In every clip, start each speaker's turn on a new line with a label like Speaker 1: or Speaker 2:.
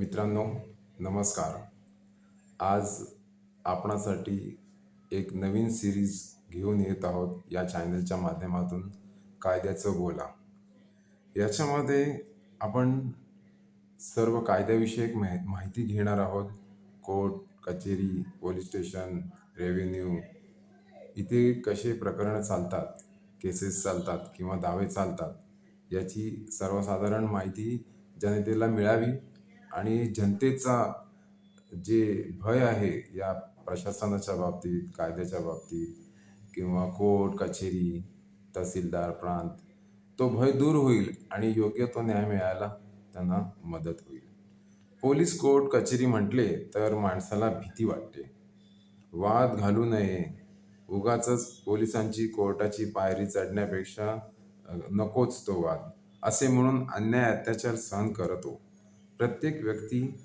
Speaker 1: मित्रांनो नमस्कार. आज आपणासाठी एक नवीन सिरीज घेऊन येत आहोत या चॅनलच्या माध्यमातून. कायद्याचं बोला. याच्यामध्ये आपण सर्व कायद्याविषयक माहि माहिती घेणार आहोत. कोर्ट कचेरी पोलीस स्टेशन रेव्हेन्यू इथे कसे प्रकरणं चालतात केसेस चालतात किंवा दावे चालतात याची सर्वसाधारण माहिती जनतेला मिळावी. आणि जनतेचा जे भय आहे या प्रशासनाच्या बाबतीत कायद्याच्या बाबतीत किंवा कोर्ट कचेरी तहसीलदार प्रांत तो भय दूर होईल आणि योग्य तो न्याय मिळायला त्यांना मदत होईल. पोलीस कोर्ट कचेरी म्हटले तर माणसाला भीती वाटते. वाद घालू नये. उगाचच पोलिसांची कोर्टाची पायरी चढण्यापेक्षा नकोच तो वाद असे म्हणून अन्याय अत्याचार सहन करतो. प्रत्येक व्यक्ती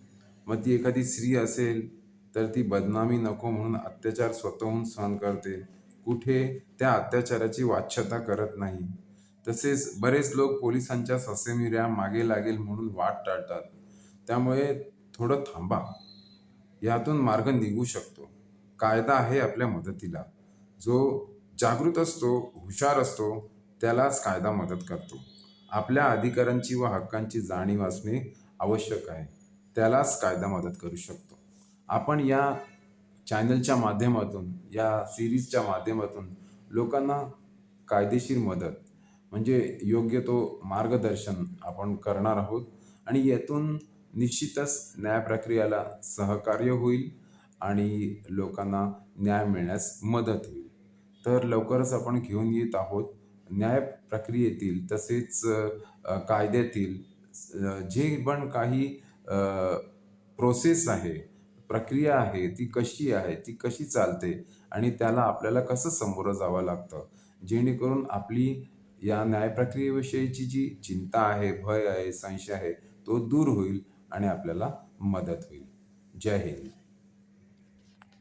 Speaker 1: मग ती एखादी स्त्री असेल तर ती बदनामी नको म्हणून अत्याचार स्वतःहून सहन करते. कुठे त्या अत्याचाराची वाच्यता करत नाही. तसेच बरेच लोक पोलिसांच्या ससेमिऱ्या मागे लागेल म्हणून वाट टाळतात. त्यामुळे थोडं थांबा. यातून मार्ग निघू शकतो. कायदा आहे आपल्या मदतीला. जो जागृत असतो हुशार असतो त्यालाच कायदा मदत करतो. आपल्या अधिकारांची व हक्कांची जाणीव असणे आवश्यक आहे. त्यालाच कायदा मदत करू शकतो. आपण या चॅनलच्या माध्यमातून या सिरीजच्या माध्यमातून लोकांना कायदेशीर मदत म्हणजे योग्य तो मार्गदर्शन आपण करणार आहोत आणि यातून निश्चितच न्याय प्रक्रियेला सहकार्य होईल आणि लोकांना न्याय मिळण्यास मदत होईल. तर लवकरच आपण घेऊन येत आहोत. न्याय प्रक्रियेतील तसेच कायद्यातील जे पण काही प्रोसेस आहे प्रक्रिया आहे ती कशी आहे ती कशी चालते आणि त्याला आपल्याला कसं समोरं जावं लागतं? जेणेकरून आपली या न्याय प्रक्रियेविषयीची जी चिंता आहे भय आहे संशय आहे तो दूर होईल आणि आपल्याला मदत होईल. जय हिंद.